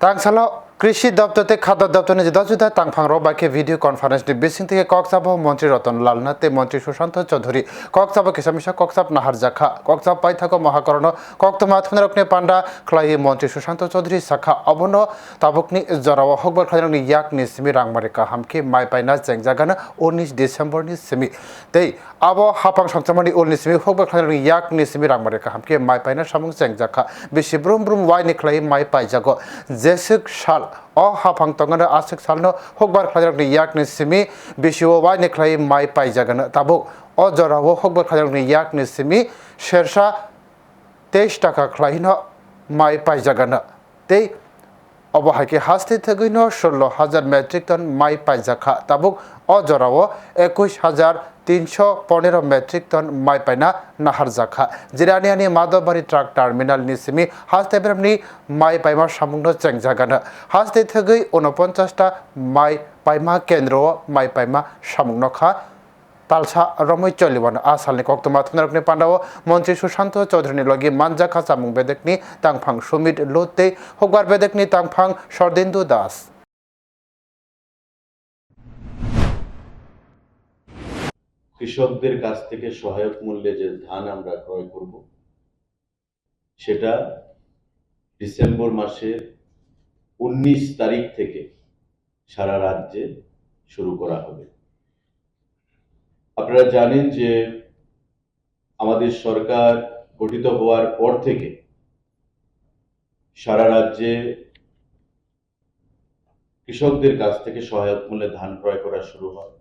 Thanks a lot. কৃষি দপ্তরতে খাদ্য দপ্তরে জুদা জুদা তাংফাং রবাকে ভিডিও কনফারেন্সনি বিসিং থেকে কক্সাব মন্ত্রী রতন লাল নাথে মন্ত্রী সুশান্ত চৌধুরী কক্সাব কিসামিশা কক্সাব নাহার জাখা কক্সাব পাইথাক মহাকরণ কক্তমা থুনারকনে পান্ডা খ্লাই মন্ত্রী সুশান্ত চৌধুরী, শাখা অবন তাবুকনি জরাও হকবার খাজনি ইয়াকনি সিমি রাংমারি কাহামকে মাই পাইনা চেংজাগানা উনিশ ডিসেম্বরনি সিমি। তেই আবো হাপাং সংচামানি উলনি সিমি হকবার খাজনি ইয়াকনি সিমি রাংমারি কাহামকে মাই পাইনা সামুং চেংজাখা বেশি ব্রুম ব্রুম ওয়াইনি খ্লাই মাই পাইজাগো। জেসুক সাল অ হাফাং তঙ্গনা আসুক সালনো হকবার খাজনি ইয়াকনি সিমি বেশি ওয়াইনি খ্লাই মাই পাইজাগানা তাবুক। অ জরাও হকবার খাজনি ইয়াকনি সিমি শেরশা তেইশ টাকা খ্লাইন মাই পাইজাগানা তেই অবহাইকে হাস্তি থেগৈন ষোলো হাজার মেট্রিক টন মাই পাইজাখা তাবুক অজরাও একুশ হাজার তিনশো পনেরো মেট্রিক টন মাই পাইনা নাহার জাখা। জিরানিয়ানি মাধববাড়ি ট্রাক টার্মিনাল নিসিমি হাস্তে বেরামনি মাই পাইমা সামুংনো চেংজাগানা হাস্তে থেগৈ উনপঞ্চাশটা মাই পাইমা কেন্দ্র মাই পাইমা সামুংনো খা। তালসা রমৈ চলিবান। আসালনি কক্তমা থুনারকনি পান্ডাও মন্ত্রী সুশান্ত চৌধুরীনি লগি মানজা খাসামুং বেদেকনি তাংফাং সুমিত লোতে হকবার বেদেকনি তাংফাং সরদিন্দু দাস। কৃষকদের কাছ থেকে সহায়ক মূল্যে যে ধান আমরা ক্রয় করব, সেটা ডিসেম্বর মাসের উনিশ তারিখ থেকে সারা রাজ্যে শুরু করা হবে। আপনারা জানেন যে আমাদের সরকার গঠিত হওয়ার পর থেকে সারা রাজ্যে কৃষকদের কাছ থেকে সহায়ক মূল্যে ধান ক্রয় করা শুরু হয়।